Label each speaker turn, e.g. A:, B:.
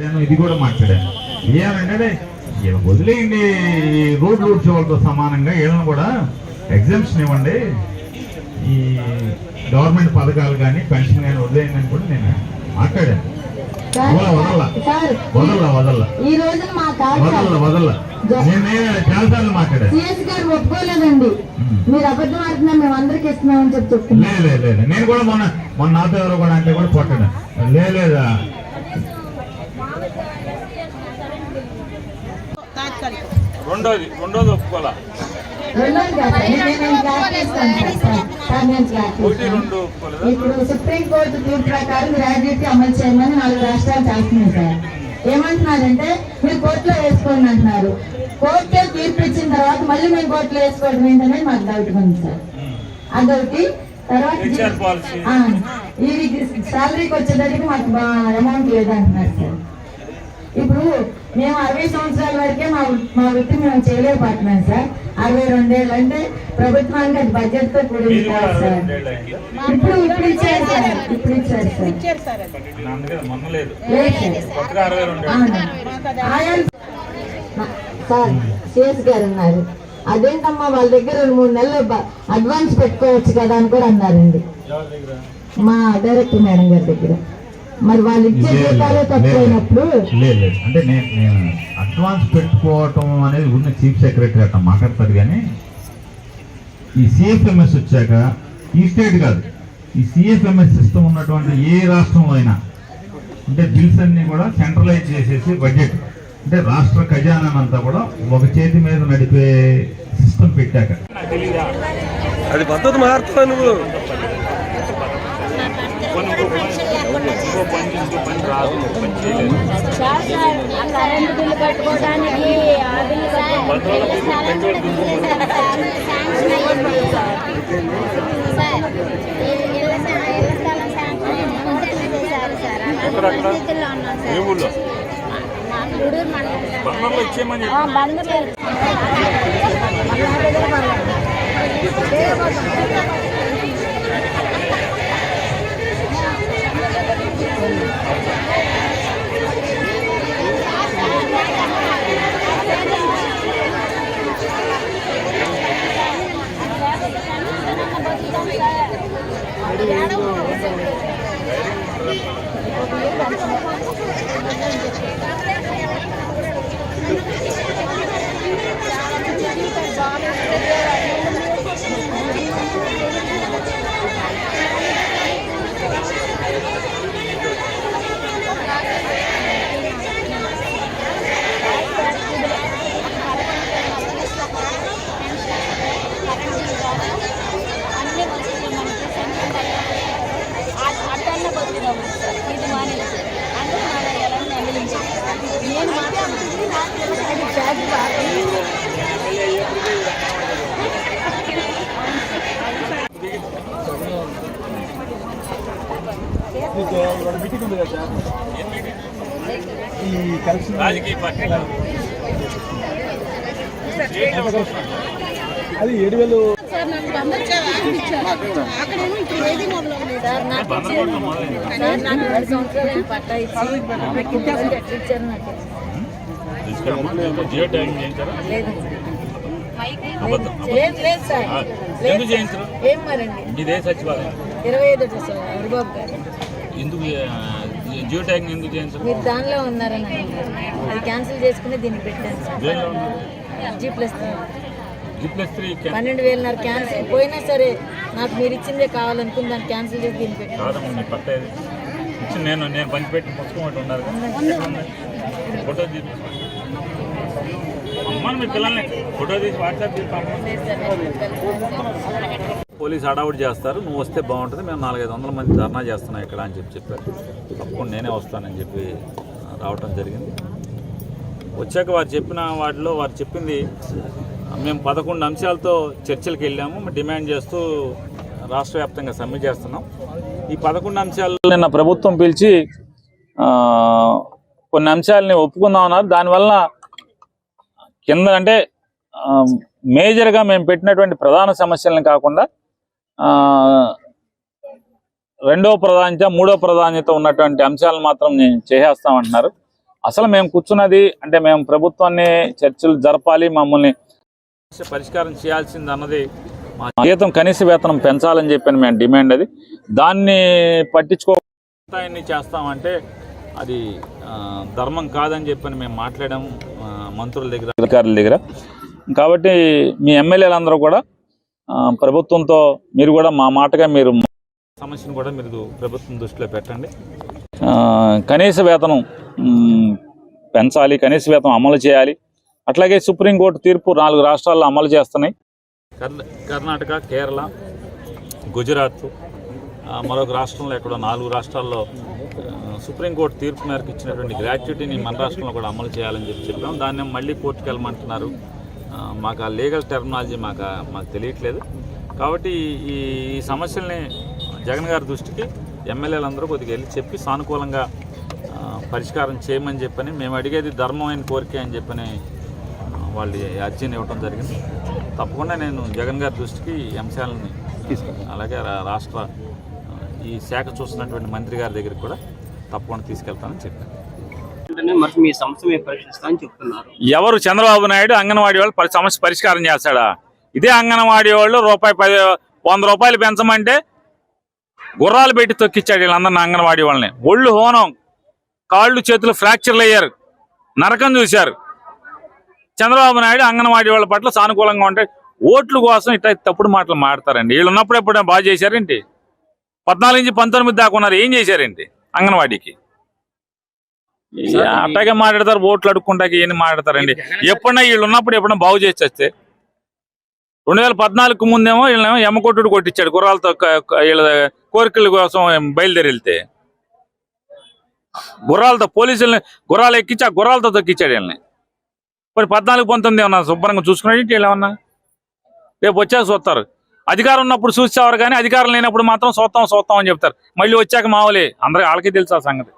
A: నేను ఇది కూడా మాట్లాడాను. ఏమంటే వదిలేయండి. రోడ్లు ఊడ్చే వాళ్ళతో సమానంగా ఏమైనా కూడా ఎగ్జామ్షన్ ఇవ్వండి. ఈ గవర్నమెంట్ పథకాలు కానీ పెన్షన్ కానీ వదిలేయండి అని కూడా నేను మాట్లాడాను.
B: ఈ రోజు మా కాదు
A: వదల వదల. నేను నేను చాలాసార్లు మాట్లాడాను
B: సిఎస్ గారు ఒప్పుకోలేదండి. మీరు అబద్ధం ఆడుతున్నా మేము అందరికి ఇస్తున్నామని చెప్పి చెప్తున్నారు
A: లేదు లేదు లేదు. నేను కూడా మొన్న మొన్న నాతో ఎవరో కూడా అంటే కూడా కొట్టాను లేదు లేదా?
C: రెండోది రెండోది ఒప్పుకోవాలా?
B: ఇప్పుడు సుప్రీంకోర్టు తీర్పు ప్రకారం గ్రాడ్యుయేట్ అమలు చేయమని నాలుగు రాష్ట్రాలు చేస్తున్నాయి సార్ ఏమంటున్నారంటే మీరు కోర్టులో వేసుకోండి అంటున్నారు కోర్టులో తీర్పు ఇచ్చిన తర్వాత మళ్ళీ మేము కోర్టులో వేసుకోవడం ఏంటనేది మాకు డౌట్ ఉంది సార్ అదొకటి తర్వాత ఇది శాలరీకి వచ్చేసరికి మాకు అమౌంట్ లేదంటున్నారు సార్ మేము అరవై సంవత్సరాల వరకే మా మా వృత్తి మేము చేయలేకపోతున్నాం సార్. అరవై రెండేళ్ళు అంటే ప్రభుత్వానికి అది బడ్జెట్తో కూడింది సార్. ఇప్పుడు ఇప్పుడు ఇచ్చారు సార్. ఇప్పుడు ఇచ్చారు సార్. సార్ సిఎస్ గారు అన్నారు. అదేంటమ్మా వాళ్ళ దగ్గర రెండు మూడు నెలలు అడ్వాన్స్ పెట్టుకోవచ్చు కదా అని కూడా అన్నారండి. మా డైరెక్టర్ మేడం గారి దగ్గర. మరి వాళ్ళు ఇచ్చే
A: లేదు,
B: జీతాలే
A: లేదు,
B: తక్కువైనప్పుడు
A: లేదు లేదు. అంటే నేను నేను అడ్వాన్స్ పెట్టుకోవటం అనేది ఉన్న చీఫ్ సెక్రటరీ అట్లా మాట్లాడతారు కానీ ఈ సిఎఫ్ఎంఎస్ వచ్చాక ఈ స్టేట్ కాదు. ఈ సిఎఫ్ఎంఎస్ సిస్టమ్ ఉన్నటువంటి ఏ రాష్ట్రంలో అయినా అంటే బిల్స్ అన్ని కూడా సెంట్రలైజ్ చేసేసి బడ్జెట్ అంటే రాష్ట్ర ఖజానానంతా కూడా ఒక చేతి మీద నడిపే సిస్టమ్ పెట్టాక.
D: అది పద్ధతి నువ్వు
C: కొన్ని ఇంకో పని ఇంకో పని ఇంకో పని రాదు పని చేయలేదు
E: సార్ సార్ ఆ కరెంటు బిల్లు కట్టుకోవడానికి ఆ బిల్లు
C: బంధువుల బిల్లు పెట్రోల్ బిల్లు
E: శాంక్షన్ అయ్యింది సార్ సార్ ఇళ్ళ సా- ఇళ్ళ స్థలం శాంక్షన్ అయ్యింది చేశారు సార్ అలాంటి
C: ఎక్కడెక్కడ?
E: పరిస్థితుల్లో ఉన్నాం
C: ఏ ఊళ్ళో. బంగారులో ఇచ్చేయమని
E: ఆ, Claro. నేను పట్టా ఇచ్చి నాకు ఇంటి వాళ్ళు ఎట్లా ఇచ్చారు నాకు
C: తీసుకురమ్మా జియో ట్యాగింగ్ చేయించారా? ఎందుకు చేయించరు? సచివాలయం.
E: ఇరవై ఐదు సార్ హరిబాబు గారు.
C: ఎందుకు ఆ, జియో ట్యాగింగ్ ఎందుకు చేయించరు?
E: మీరు దానిలో ఉన్నారని. అది క్యాన్సిల్ చేసుకుని దీన్ని పెట్టాను sir. G plus
C: G plus three క్యా-
E: పన్నెండు వేలున్నర క్యాన్సిల్. పోయినా సరే నాకు మీరు ఇచ్చిందే కావాలనుకుని దాన్ని క్యాన్సిల్ చేసి దీన్ని పెట్టాను
C: నేను నేను పంచిపెట్టిన పుస్తకం ఒకటి ఉన్నారు? ఫోటో పోలీస్ అడౌట్ చేస్తారు. నువ్వు వస్తే బాగుంటుంది. మేము నాలుగైదు వందల మంది ధర్నా చేస్తున్నాం ఇక్కడ అని చెప్పి చెప్పారు. తప్పకుండా నేనే వస్తానని చెప్పి రావటం జరిగింది. వచ్చాక వారు చెప్పిన వాటిలో వారు చెప్పింది మేము పదకొండు అంశాలతో చర్చలకు వెళ్ళాము. డిమాండ్ చేస్తూ రాష్ట్ర వ్యాప్తంగా సమ్మె చేస్తున్నాం. ఈ పదకొండు అంశాలు నిన్న ప్రభుత్వం పిలిచి కొన్ని అంశాలని ఒప్పుకుందాం అన్నారు దానివల్ల కింద అంటే ఆ, మేజర్గా మేము పెట్టినటువంటి ప్రధాన సమస్యలను కాకుండా ఆ, రెండో ప్రాధాన్యత మూడో ప్రాధాన్యత ఉన్నటువంటి అంశాలను మాత్రం నేను చేసేస్తామంటున్నారు. అసలు మేము కూర్చున్నది అంటే మేము ప్రభుత్వాన్ని చర్చలు జరపాలి మమ్మల్ని పరిష్కారం చేయాల్సింది అన్నది మా జీతం కనీస వేతనం పెంచాలని చెప్పని మేము డిమాండ్ అది. దాన్ని పట్టించుకో చేస్తామంటే అది ధర్మం కాదని చెప్పని మేము మాట్లాడాము మంత్రుల దగ్గర. అధికారుల దగ్గర. కాబట్టి మీ ఎమ్మెల్యేలందరూ కూడా ప్రభుత్వంతో మీరు కూడా మా మాటగా మీరు సమస్యను కూడా మీరు ప్రభుత్వం దృష్టిలో పెట్టండి. కనీస వేతనం పెంచాలి కనీస వేతనం అమలు చేయాలి. అట్లాగే సుప్రీంకోర్టు తీర్పు నాలుగు రాష్ట్రాల్లో అమలు చేస్తున్నాయి. కర్ణ- కర్ణాటక కేరళ గుజరాత్ మరొక రాష్ట్రంలో ఎక్కడో నాలుగు రాష్ట్రాల్లో సుప్రీంకోర్టు తీర్పు మేరకు ఇచ్చినటువంటి గ్రాట్యుటీని మన రాష్ట్రంలో కూడా అమలు చేయాలని చెప్పి చెప్పాం. దాన్ని మళ్ళీ కోర్టుకు వెళ్ళమంటున్నారు. మాకు ఆ లీగల్ టెర్మినాలజీ మాకు మాకు తెలియట్లేదు. కాబట్టి ఈ సమస్యల్ని జగన్ గారి దృష్టికి ఎమ్మెల్యేలందరూ కొద్దిగా వెళ్ళి చెప్పి సానుకూలంగా పరిష్కారం చేయమని చెప్పని మేము అడిగేది ధర్మమైన కోరిక అని చెప్పని వాళ్ళు అర్జీని ఇవ్వడం జరిగింది. తప్పకుండా నేను జగన్ గారి దృష్టికి ఈ అంశాలని అలాగే రాష్ట్ర ఈ శాఖ చూస్తున్నటువంటి మంత్రి గారి దగ్గరికి కూడా తప్పకుండా తీసుకెళ్తానని చెప్పాను
F: మీ సమస్య చెప్తున్నారు.
C: ఎవరు చంద్రబాబు నాయుడు అంగన్వాడీ వాళ్ళు పరి సమస్య పరిష్కారం చేస్తాడా? ఇదే అంగన్వాడీ వాళ్ళు రూపాయి పది వంద రూపాయలు పెంచమంటే గుర్రాలు పెట్టి తొక్కిచ్చాడు వీళ్ళందరినీ అంగన్వాడీ వాళ్ళని. ఒళ్ళు హోనం కాళ్ళు చేతులు ఫ్రాక్చర్లు అయ్యారు నరకం చూశారు. చంద్రబాబు నాయుడు అంగన్వాడీ వాళ్ళ పట్ల సానుకూలంగా ఉంటే ఓట్ల కోసం ఇట్లా తప్పుడు మాటలు మాడతారండి. వీళ్ళు ఉన్నప్పుడు ఎప్పుడైనా బాగా చేశారేంటి? పద్నాలుగు నుంచి పంతొమ్మిది దాకా ఉన్నారు. ఏం చేశారేంటి? అంగన్వాడీకి. అట్టాగే మాట్లాడతారు ఓట్లు అడుక్కుంటాకి ఏం మాట్లాడతారండి? ఎప్పుడన్నా వీళ్ళు ఉన్నప్పుడు ఎప్పుడన్నా బాగు చేసి వస్తే రెండు వేల పద్నాలుగు ముందేమో వీళ్ళేమో ఎమ్మకొట్టుడు కొట్టించాడు గుర్రాలతో వీళ్ళ కోరికల కోసం బయలుదేరి వెళ్తే గుర్రాలతో పోలీసుల్ని గుర్రాలు ఎక్కించి ఆ గుర్రాలతో తొక్కిచ్చాడు వీళ్ళని. మరి పద్నాలుగు పంతొమ్మిది ఏమన్నా శుభ్రంగా చూసుకున్నాడు వీళ్ళు ఏమన్నా? రేపు వచ్చాక చూస్తారు అధికారం ఉన్నప్పుడు చూసేవారు కానీ అధికారం లేనప్పుడు మాత్రం చూస్తాం చూస్తాం అని చెప్తారు. మళ్ళీ వచ్చాక మావలే. అందరికి వాళ్ళకి తెలుసు ఆ సంగతి.